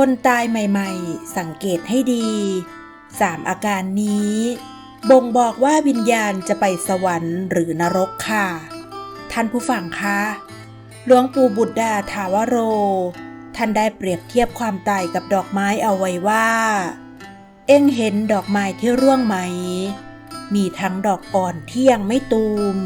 คนตายใหม่ๆ สังเกตให้ดีสามอาการนี้ บ่งบอกว่าวิญญาณจะไปสวรรค์หรือนรกค่ะ ท่านผู้ฟังคะหลวงปู่บุตรดาถาวโร ท่านได้เปรียบเทียบความตายกับดอกไม้เอาไว้ว่า เอ็งเห็นดอกไม้ที่ร่วงไหม มีทั้งดอกอ่อนที่ยังไม่ตูม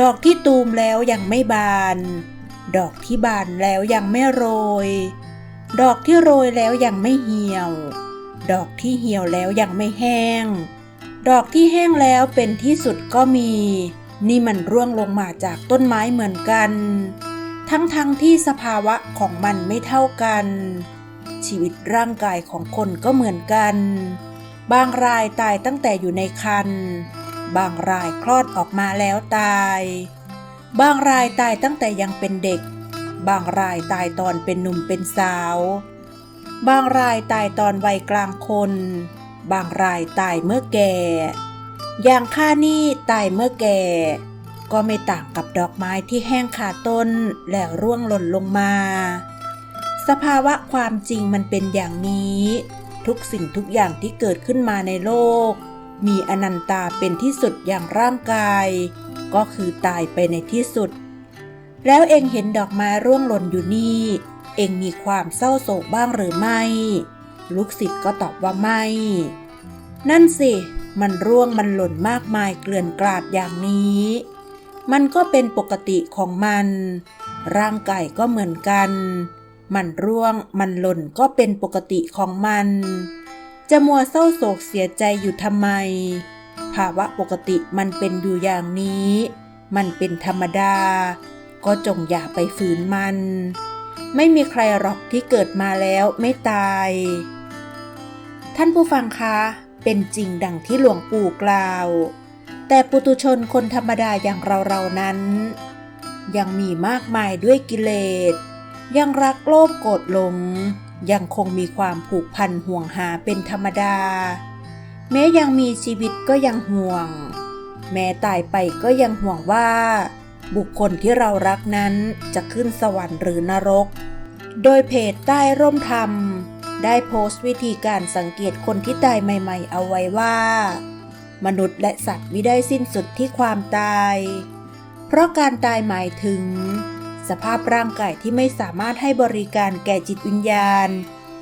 ดอกที่ตูมแล้วยังไม่บาน ดอกที่บานแล้วยังไม่โรย ดอกที่โรยแล้วยังไม่เหี่ยว ดอกที่เหี่ยวแล้วยังไม่แห้ง ดอกที่แห้งแล้วเป็นที่สุดก็มี นี่มันร่วงลงมาจากต้นไม้เหมือนกัน ทั้งๆทที่สภาวะของมันไม่เท่ากัน ชีวิตร่างกายของคนก็เหมือนกัน บางรายตายตั้งแต่อยู่ในครรภ์บางรายคลอดออกมาแล้วตาย บางรายตายตั้งแต่ยังเป็นเด็ก บางรายตายตอนเป็นหนุ่มเป็นสาว บางรายตายตอนวัยกลางคน บางรายตายเมื่อแก่ อย่างข้านี่ตายเมื่อแก่ ก็ไม่ต่างกับดอกไม้ที่แห้งขาต้นแล้วร่วงหล่นลงมา สภาวะความจริงมันเป็นอย่างนี้ ทุกสิ่งทุกอย่างที่เกิดขึ้นมาในโลก มีอนันตาเป็นที่สุดอย่างร่างกาย ก็คือตายไปในที่สุด แล้วเองเห็นดอกไม้ร่วงหล่นอยู่นี่ เองมีความเศร้าโศกบ้างหรือไม่ ลูกศิษย์ก็ตอบว่าไม่ นั่นสิ มันร่วงมันหล่นมากมายเกลื่อนกลาดอย่างนี้ มันก็เป็นปกติของมัน ร่างกายก็เหมือนกัน มันร่วงมันหล่นก็เป็นปกติของมัน จะมัวเศร้าโศกเสียใจอยู่ทำไม ภาวะปกติมันเป็นอยู่อย่างนี้ มันเป็นธรรมดา ก็จงอย่าไปฝืนมัน ไม่มีใครหรอกที่เกิดมาแล้วไม่ตาย ท่านผู้ฟังคะ เป็นจริงดังที่หลวงปู่กล่าว แต่ปุตุชนคนธรรมดาอย่างเราๆนั้น ยังมีมากมายด้วยกิเลส ยังรักโลภโกรธหลง ยังคงมีความผูกพันห่วงหาเป็นธรรมดา แม้ยังมีชีวิตก็ยังห่วง แม้ตายไปก็ยังห่วงว่า บุคคลที่เรารักนั้นจะขึ้นสวรรค์หรือนรก โดยเพจใต้ร่มธรรม ได้โพสต์วิธีการสังเกตคนที่ตายใหม่ ๆ เอาไว้ว่า มนุษย์และสัตว์มิได้สิ้นสุดที่ความตาย เพราะการตายหมายถึง สภาพร่างกายที่ไม่สามารถให้บริการแก่จิตวิญญาณ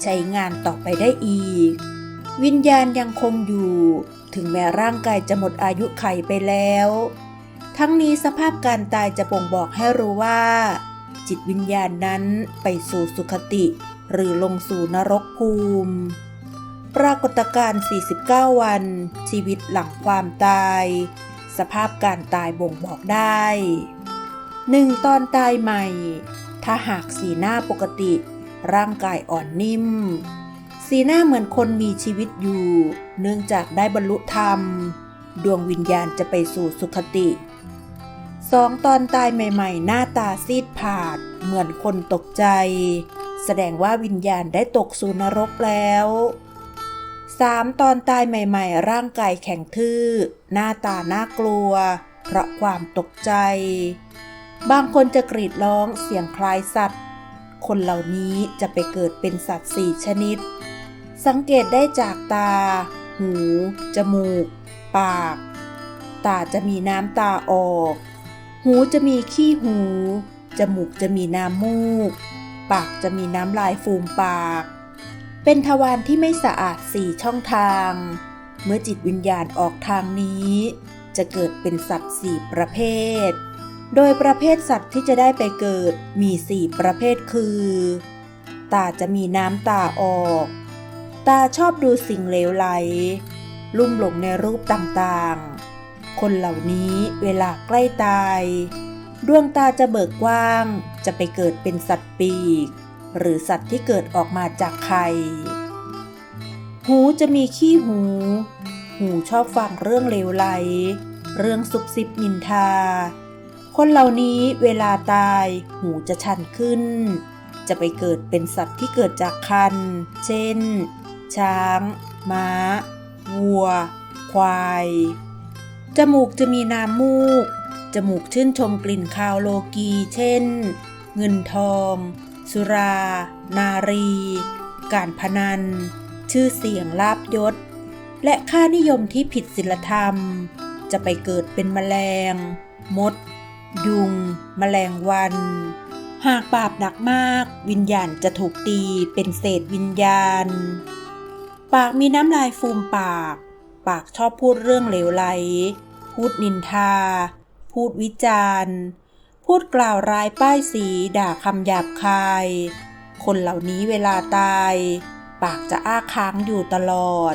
ใช้งานต่อไปได้อีก วิญญาณยังคงอยู่ ถึงแม้ร่างกายจะหมดอายุไขไปแล้ว ทั้งนี้สภาพการตายจะบ่งบอกให้รู้ว่า จิตวิญญาณนั้นไปสู่สุคติ หรือลงสู่นรกภูมิ ปรากฏการณ์ 49 วัน ชีวิตหลังความตาย สภาพการตายบ่งบอกได้หนึ่งตอนตายใหม่ ถ้าหากสีหน้าปกติ ร่างกายอ่อนนิ่ม สีหน้าเหมือนคนมีชีวิตอยู่ เนื่องจากได้บรรลุธรรม ดวงวิญญาณจะไปสู่สุคติ สองตอนตายใหม่ๆ หน้าตาซีดผาด เหมือนคนตกใจ แสดงว่าวิญญาณได้ตกสู่นรกแล้วสามตอนตายใหม่ๆ ร่างกายแข็งทื่อ หน้าตาน่ากลัว เพราะความตกใจ บางคนจะกรีดร้องเสียงคล้ายสัตว์ คนเหล่านี้จะไปเกิดเป็นสัตว์สี่ชนิด สังเกตได้จากตา หู จมูก ปาก ตาจะมีน้ำตาออก หูจะมีขี้หู จมูกจะมีน้ำมูก ปากจะมีน้ำลายฟูมปาก เป็นทวารที่ไม่สะอาดสี่ช่องทาง เมื่อจิตวิญญาณออกทางนี้ จะเกิดเป็นสัตว์สี่ประเภท โดยประเภทสัตว์ที่จะได้ไปเกิดมีสี่ประเภทคือ ตาจะมีน้ำตาออก ตาชอบดูสิ่งเลวไหล ลุ่มหลงในรูปต่างๆ คนเหล่านี้เวลาใกล้ตาย ดวงตาจะเบิกกว้าง จะไปเกิดเป็นสัตว์ปีก หรือสัตว์ที่เกิดออกมาจากไข่หูจะมีขี้หู หูชอบฟังเรื่องเลวไหล เรื่องซุบซิบนินทา คนเหล่านี้เวลาตายหูจะชันขึ้น จะไปเกิดเป็นสัตว์ที่เกิดจากคัน เช่น ช้าง ม้า วัว ควาย จมูกจะมีน้ำมูก จมูกชื่นชมกลิ่นคาวโลกีเช่น เงินทอง สุรา นารี การพนัน ชื่อเสียงลาบยศ และค่านิยมที่ผิดศีลธรรม จะไปเกิดเป็นแมลง มด ยุง แมลงวัน หากบาปหนักมาก วิญญาณจะถูกตีเป็นเศษวิญญาณ ปากมีน้ำลายฟูมปาก ปากชอบพูดเรื่องเหลวไหล พูดนินทา พูดวิจารณ์ พูดกล่าวร้ายป้ายสีด่าคำหยาบคาย คนเหล่านี้เวลาตาย ปากจะอ้าค้างอยู่ตลอด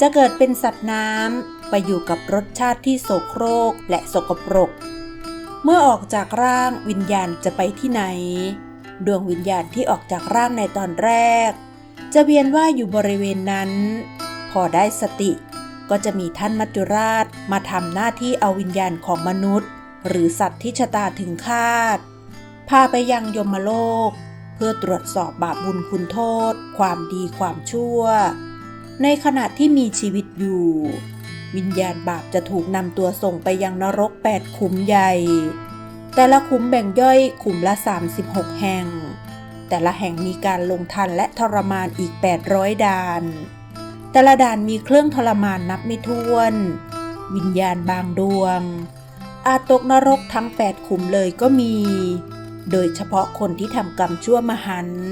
จะเกิดเป็นสัตว์น้ำไปอยู่กับรสชาติที่โสโครกและสกปรก เมื่อออกจากร่างวิญญาณจะไปที่ไหน ดวงวิญญาณที่ออกจากร่างในตอนแรก จะเวียนว่ายอยู่บริเวณนั้น พอได้สติ ก็จะมีท่านมัจจุราชมาทำหน้าที่เอาวิญญาณของมนุษย์ หรือสัตว์ที่ชะตาถึงคาด พาไปยังยมโลก เพื่อตรวจสอบบาปบุญคุณโทษ ความดีความชั่ว ในขณะที่มีชีวิตอยู่ วิญญาณบาปจะถูกนำตัวส่งไปยังนรก 8 ขุมใหญ่ แต่ละขุมแบ่งย่อยขุมละ 36 แห่ง แต่ละแห่งมีการลงทันและทรมานอีก 800ด่าน แต่ละด่านมีเครื่องทรมานนับไม่ถ้วน วิญญาณบางดวง อาจตกนรกทั้ง8ขุมเลยก็มี โดยเฉพาะคนที่ทำกรรมชั่วมหันต์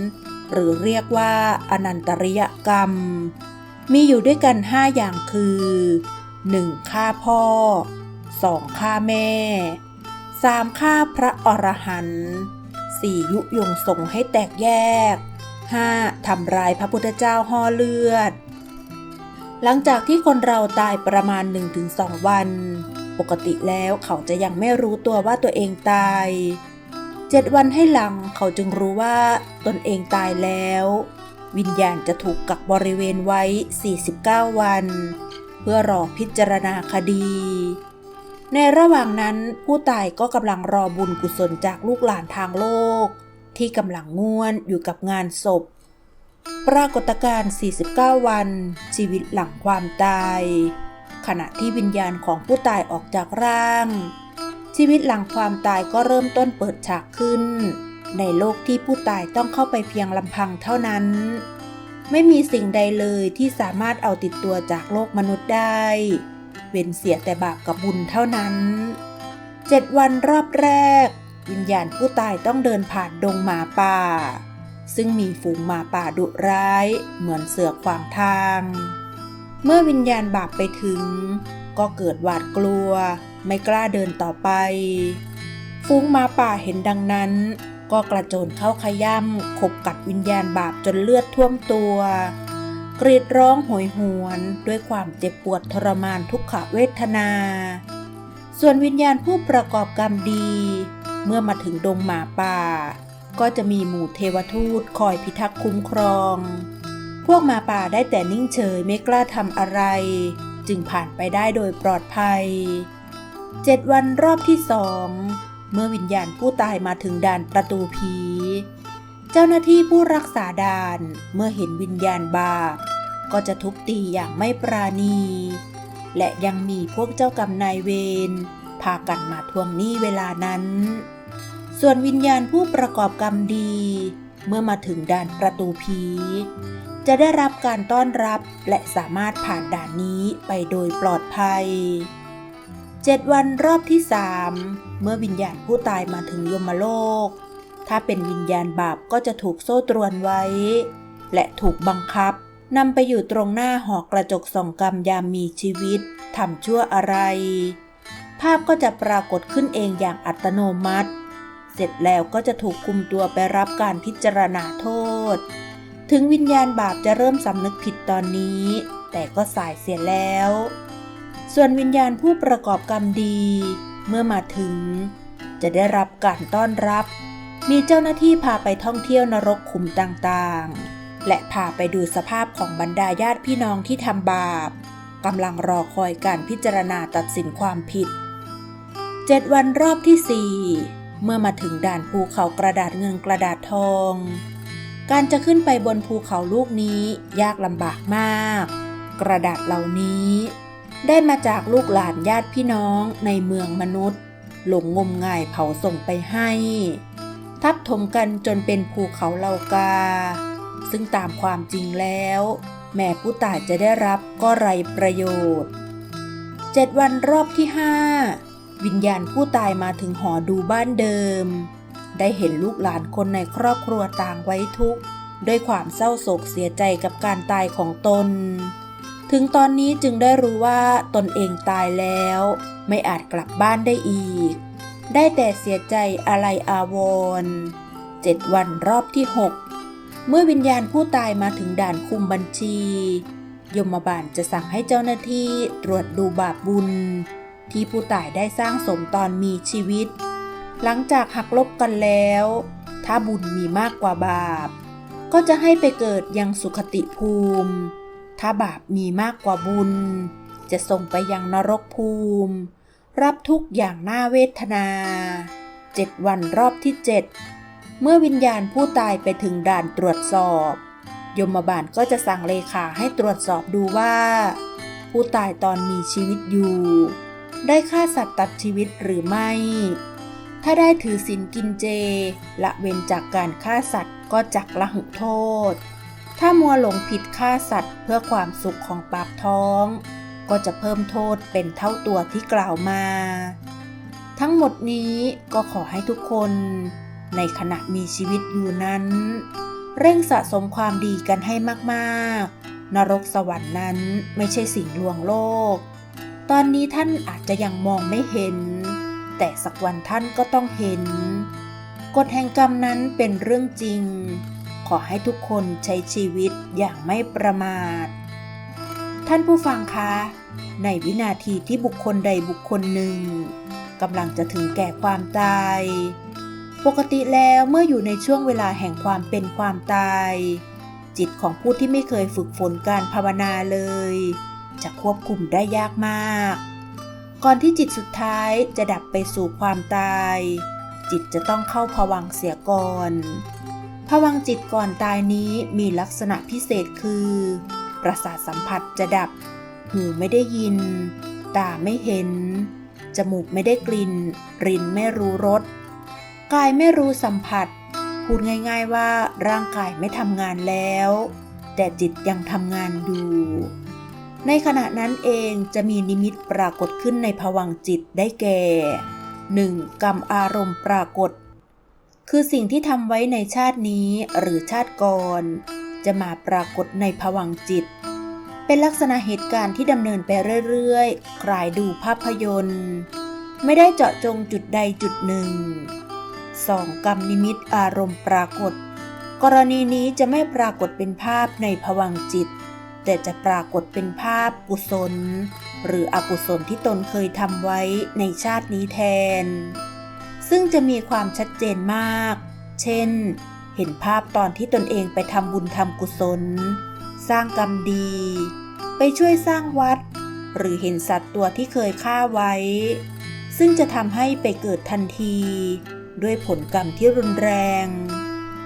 หรือเรียกว่าอนันตริยกรรม มีอยู่ด้วยกัน5อย่างคือ 1. ฆ่าพ่อ 2. ฆ่าแม่ 3. ฆ่าพระอรหันต์ 4. ยุยงส่งให้แตกแยก 5. ทำร้ายพระพุทธเจ้าห่อเลือด หลังจากที่คนเราตายประมาณ 1-2 วัน ปกติแล้วเขาจะยังไม่รู้ตัวว่าตัวเองตายเจ็ดวันให้หลังเขาจึงรู้ว่าตนเองตายแล้ว วิญญาณจะถูกกักบริเวณไว้ 49 วัน เพื่อรอพิจารณาคดี ในระหว่างนั้นผู้ตายก็กำลังรอบุญกุศลจากลูกหลานทางโลก ที่กำลังง่วนอยู่กับงานศพ ปรากฏการณ์ 49 วัน ชีวิตหลังความตาย ขณะที่วิญญาณของผู้ตายออกจากร่าง ชีวิตหลังความตายก็เริ่มต้นเปิดฉากขึ้น ในโลกที่ผู้ตายต้องเข้าไปเพียงลำพังเท่านั้น ไม่มีสิ่งใดเลยที่สามารถเอาติดตัวจากโลกมนุษย์ได้ เว้นเสียแต่บาปกับบุญเท่านั้นเจ็ดวันรอบแรก วิญญาณผู้ตายต้องเดินผ่านดงหมาป่า ซึ่งมีฝูงหมาป่าดุร้ายเหมือนเสือขวางทาง เมื่อวิญญาณบาปไปถึง ก็เกิดหวาดกลัว ไม่กล้าเดินต่อไปฟุ้งหมาป่าเห็นดังนั้น ก็กระโจนเข้าขย่ำขบกัดวิญญาณบาปจนเลือดท่วมตัว กรีดร้องโหยหวนด้วยความเจ็บปวดทรมานทุกขเวทนา ส่วนวิญญาณผู้ประกอบกรรมดี เมื่อมาถึงดงหมาป่า ก็จะมีหมู่เทวทูตคอยพิทักษ์คุ้มครอง พวกมาป่าได้แต่นิ่งเฉยไม่กล้าทำอะไร จึงผ่านไปได้โดยปลอดภัยเจ็ดวันรอบที่สองเมื่อวิญญาณผู้ตายมาถึงด่านประตูผี เจ้าหน้าที่ผู้รักษาด่านเมื่อเห็นวิญญาณบาปก็จะทุบตีอย่างไม่ปราณี และยังมีพวกเจ้ากรรมนายเวรพากันมาทวงหนี้เวลานั้น ส่วนวิญญาณผู้ประกอบกรรมดี เมื่อมาถึงด่านประตูผีจะได้รับการต้อนรับและสามารถผ่านด่านนี้ไปโดยปลอดภัยเจ็ดวันรอบที่สามเมื่อวิญญาณผู้ตายมาถึงยมโลก ถ้าเป็นวิญญาณบาปก็จะถูกโซ่ตรวนไว้ และถูกบังคับนำไปอยู่ตรงหน้าหอกระจกส่องกรรมยามมีชีวิตทำชั่วอะไร ภาพก็จะปรากฏขึ้นเองอย่างอัตโนมัติ เสร็จแล้วก็จะถูกคุมตัวไปรับการพิจารณาโทษ ถึงวิญญาณบาปจะเริ่มสำนึกผิดตอนนี้ แต่ก็สายเสียแล้ว ส่วนวิญญาณผู้ประกอบกรรมดี เมื่อมาถึง จะได้รับการต้อนรับ มีเจ้าหน้าที่พาไปท่องเที่ยวนรกขุมต่างๆ และพาไปดูสภาพของบรรดาญาติพี่น้องที่ทำบาปกำลังรอคอยการพิจารณาตัดสินความผิดเจ็ดวันรอบที่สี่ เมื่อมาถึงด่านภูเขากระดาษเงินกระดาษทอง การจะขึ้นไปบนภูเขาลูกนี้ยากลำบากมาก กระดาษเหล่านี้ ได้มาจากลูกหลานญาติพี่น้องในเมืองมนุษย์ หลงงมงายเผาส่งไปให้ ทับถมกันจนเป็นภูเขาเหล่ากา ซึ่งตามความจริงแล้ว แม่ผู้ตายจะได้รับก็ไรประโยชน์เจ็ดวันรอบที่ห้า วิญญาณผู้ตายมาถึงหอดูบ้านเดิม ได้เห็นลูกหลานคนในครอบครัวต่างไว้ทุกข์ด้วยความเศร้าโศกเสียใจกับการตายของตน ถึงตอนนี้จึงได้รู้ว่าตนเองตายแล้ว ไม่อาจกลับบ้านได้อีก ได้แต่เสียใจอะไรอาวรเจ็ดวันรอบที่หกเมื่อวิญญาณผู้ตายมาถึงด่านคุมบัญชี ยมบาลจะสั่งให้เจ้าหน้าที่ตรวจดูบาปบุญ ที่ผู้ตายได้สร้างสมตอนมีชีวิต หลังจากหักลบกันแล้ว ถ้าบุญมีมากกว่าบาป ก็จะให้ไปเกิดยังสุขติภูมิ ถ้าบาปมีมากกว่าบุญ จะส่งไปยังนรกภูมิ รับทุกอย่างน่าเวทนาเจ็ดวันรอบที่เจ็ดเมื่อวิญญาณผู้ตายไปถึงด่านตรวจสอบ ยมบาลก็จะสั่งเลขาให้ตรวจสอบดูว่า ผู้ตายตอนมีชีวิตอยู่ ได้ฆ่าสัตว์ตัดชีวิตหรือไม่ ถ้าได้ถือศีลกินเจ ละเว้นจากการฆ่าสัตว์ก็จักละหุโทษ ถ้ามัวหลงผิดฆ่าสัตว์เพื่อความสุขของปากท้อง ก็จะเพิ่มโทษเป็นเท่าตัวที่กล่าวมา ทั้งหมดนี้ก็ขอให้ทุกคน ในขณะมีชีวิตอยู่นั้น เร่งสะสมความดีกันให้มากๆ นรกสวรรค์นั้นไม่ใช่สิ่งลวงโลก ตอนนี้ท่านอาจจะยังมองไม่เห็น แต่สักวันท่านก็ต้องเห็น กฎแห่งกรรมนั้นเป็นเรื่องจริง ขอให้ทุกคนใช้ชีวิตอย่างไม่ประมาท ท่านผู้ฟังคะ ในวินาทีที่บุคคลใดบุคคลหนึ่งกำลังจะถึงแก่ความตาย ปกติแล้วเมื่ออยู่ในช่วงเวลาแห่งความเป็นความตาย จิตของผู้ที่ไม่เคยฝึกฝนการภาวนาเลย จะควบคุมได้ยากมาก ก่อนที่จิตสุดท้ายจะดับไปสู่ความตาย จิตจะต้องเข้าภวังเสียก่อนภวังจิตก่อนตายนี้มีลักษณะพิเศษคือ ประสาทสัมผัสจะดับ หูไม่ได้ยิน ตาไม่เห็น จมูกไม่ได้กลิ่นรินไม่รู้รสกายไม่รู้สัมผัส พูดง่าย ๆว่าร่างกายไม่ทำงานแล้ว แต่จิตยังทำงานอยู่ ในขณะนั้นเองจะมีนิมิตปรากฏขึ้นในภวังจิตได้แก่ 1. กรรมอารมณ์ปรากฏ คือสิ่งที่ทำไว้ในชาตินี้หรือชาติก่อน จะมาปรากฏในภวังจิต เป็นลักษณะเหตุการณ์ที่ดำเนินไปเรื่อยๆ คลายดูภาพยนตร์ ไม่ได้เจาะจงจุดใดจุดหนึ่ง 2. กรรมนิมิตอารมณ์ปรากฏ กรณีนี้จะไม่ปรากฏเป็นภาพในภวังจิต แต่จะปรากฏเป็นภาพกุศล หรืออกุศลที่ตนเคยทำไว้ในชาตินี้แทน ซึ่งจะมีความชัดเจนมาก เช่น เห็นภาพตอนที่ตนเองไปทำบุญทำกุศล สร้างกรรมดี ไปช่วยสร้างวัด หรือเห็นสัตว์ตัวที่เคยฆ่าไว้ ซึ่งจะทำให้ไปเกิดทันที ด้วยผลกรรมที่รุนแรง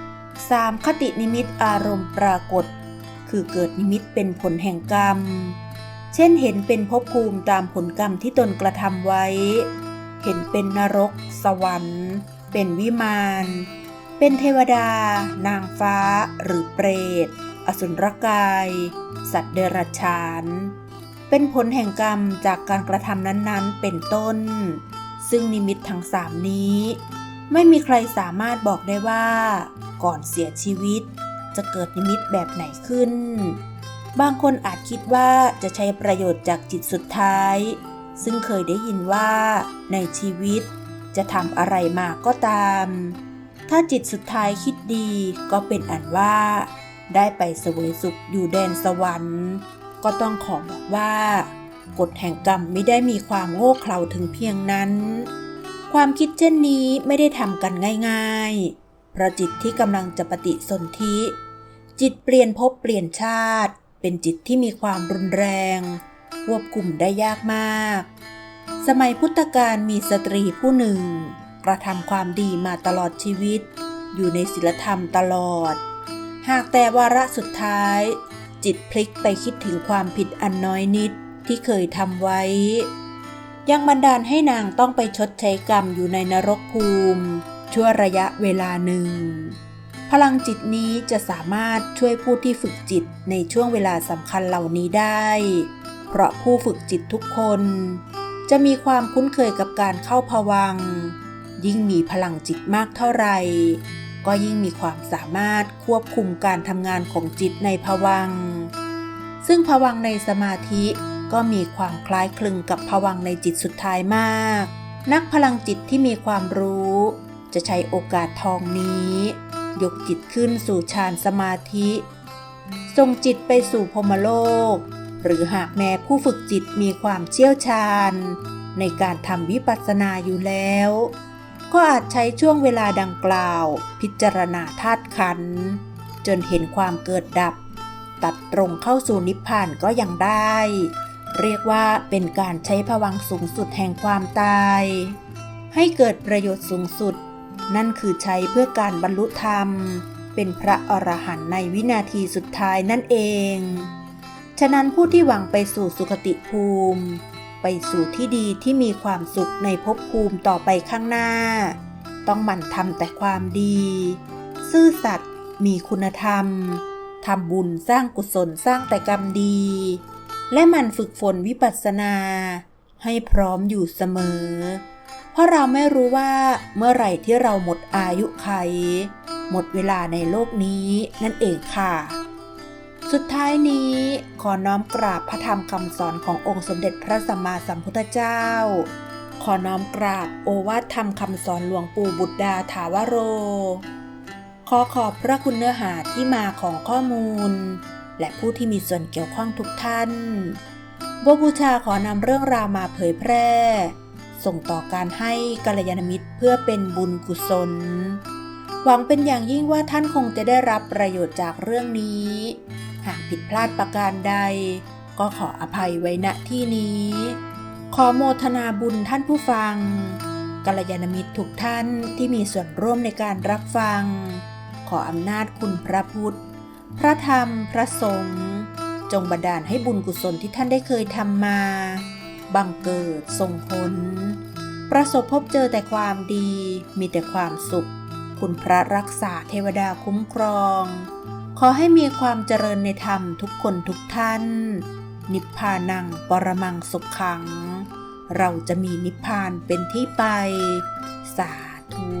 3. คตินิมิตอารมณ์ปรากฏ คือเกิดนิมิตเป็นผลแห่งกรรม เช่นเห็นเป็นภพภูมิตามผลกรรมที่ตนกระทำไว้ เห็นเป็นนรก สวรรค์ เป็นวิมาน เป็นเทวดา นางฟ้า หรือเปรต อสุรกาย สัตว์เดรัจฉาน เป็นผลแห่งกรรมจากการกระทำนั้นๆ เป็นต้น ซึ่งนิมิตทั้งสามนี้ ไม่มีใครสามารถบอกได้ว่า ก่อนเสียชีวิต จะเกิดนิมิตแบบไหนขึ้น บางคนอาจคิดว่าจะใช้ประโยชน์จากจิตสุดท้าย ซึ่งเคยได้ยินว่าในชีวิตจะทำอะไรมาก็ตาม ถ้าจิตสุดท้ายคิดดีก็เป็นอันว่า ได้ไปเสวยสุขอยู่แดนสวรรค์ ก็ต้องขอบอกว่า กฎแห่งกรรมไม่ได้มีความโง่เขลาถึงเพียงนั้น ความคิดเช่นนี้ไม่ได้ทำกันง่าย ๆ เพราะจิตที่กำลังจะปฏิสนธิ จิตเปลี่ยนภพเปลี่ยนชาติ เป็นจิตที่มีความรุนแรง ควบคุมได้ยากมาก สมัยพุทธกาลมีสตรีผู้หนึ่ง กระทำความดีมาตลอดชีวิต อยู่ในศีลธรรมตลอด หากแต่วาระสุดท้าย จิตพลิกไปคิดถึงความผิดอันน้อยนิดที่เคยทำไว้ยังบันดาลให้นางต้องไปชดใช้กรรมอยู่ในนรกภูมิ ชั่วระยะเวลาหนึ่ง พลังจิตนี้จะสามารถช่วยผู้ที่ฝึกจิตในช่วงเวลาสำคัญเหล่านี้ได้ เพราะผู้ฝึกจิตทุกคน จะมีความคุ้นเคยกับการเข้าพวัง ยิ่งมีพลังจิตมากเท่าไหร่ ก็ยิ่งมีความสามารถควบคุมการทำงานของจิตในพวัง ซึ่งพวังในสมาธิก็มีความคล้ายคลึงกับพวังในจิตสุดท้ายมาก นักพลังจิตที่มีความรู้ จะใช้โอกาสทองนี้ ยกจิตขึ้นสู่ฌานสมาธิส่งจิตไปสู่พมโลก หรือหากแม้ผู้ฝึกจิตมีความเชี่ยวชาญ ในการทำวิปัสสนาอยู่แล้ว ก็อาจใช้ช่วงเวลาดังกล่าว พิจารณาธาตุขัน จนเห็นความเกิดดับ ตัดตรงเข้าสู่นิพพานก็ยังได้ เรียกว่าเป็นการใช้พวังสูงสุดแห่งความตาย ให้เกิดประโยชน์สูงสุด นั่นคือใช้เพื่อการบรรลุธรรม เป็นพระอรหันต์ในวินาทีสุดท้ายนั่นเอง ฉะนั้นผู้ที่หวังไปสู่สุคติภูมิ ไปสู่ที่ดีที่มีความสุขในภพภูมิต่อไปข้างหน้า ต้องหมั่นทำแต่ความดี ซื่อสัตย์มีคุณธรรมทำบุญสร้างกุศลสร้างแต่กรรมดี และหมันฝึกฝนวิปัสสนา ให้พร้อมอยู่เสมอ เพราะเราไม่รู้ว่าเมื่อไหร่ที่เราหมดอายุไข หมดเวลาในโลกนี้นั่นเองค่ะ สุดท้ายนี้ขอน้อมกราบพระธรรมคำสอนขององค์สมเด็จพระสัมมาสัมพุทธเจ้า ขอน้อมกราบโอวาทธรรมคำสอนหลวงปู่บุตรดาถาวโร ขอขอบพระคุณเนื้อหาที่มาของข้อมูล และผู้ที่มีส่วนเกี่ยวข้องทุกท่านบบูชาขอนำเรื่องราวมาเผยแพร่ ส่งต่อการให้กัลยาณมิตรเพื่อเป็นบุญกุศล หวังเป็นอย่างยิ่งว่าท่านคงจะได้รับประโยชน์จากเรื่องนี้ หากผิดพลาดประการใด ก็ขออภัยไว้ณที่นี้ ขอโมทนาบุญท่านผู้ฟังกัลยาณมิตรทุกท่านที่มีส่วนร่วมในการรับฟัง ขออำนาจคุณพระพุทธ พระธรรม พระสงฆ์จงบันดาลให้บุญกุศลที่ท่านได้เคยทำมา บังเกิดทรงผล ประสบพบเจอแต่ความดี มีแต่ความสุข คุณพระรักษาเทวดาคุ้มครอง ขอให้มีความเจริญในธรรมทุกคนทุกท่าน นิพพานังปรมังสุขขัง เราจะมีนิพพานเป็นที่ไป สาธุ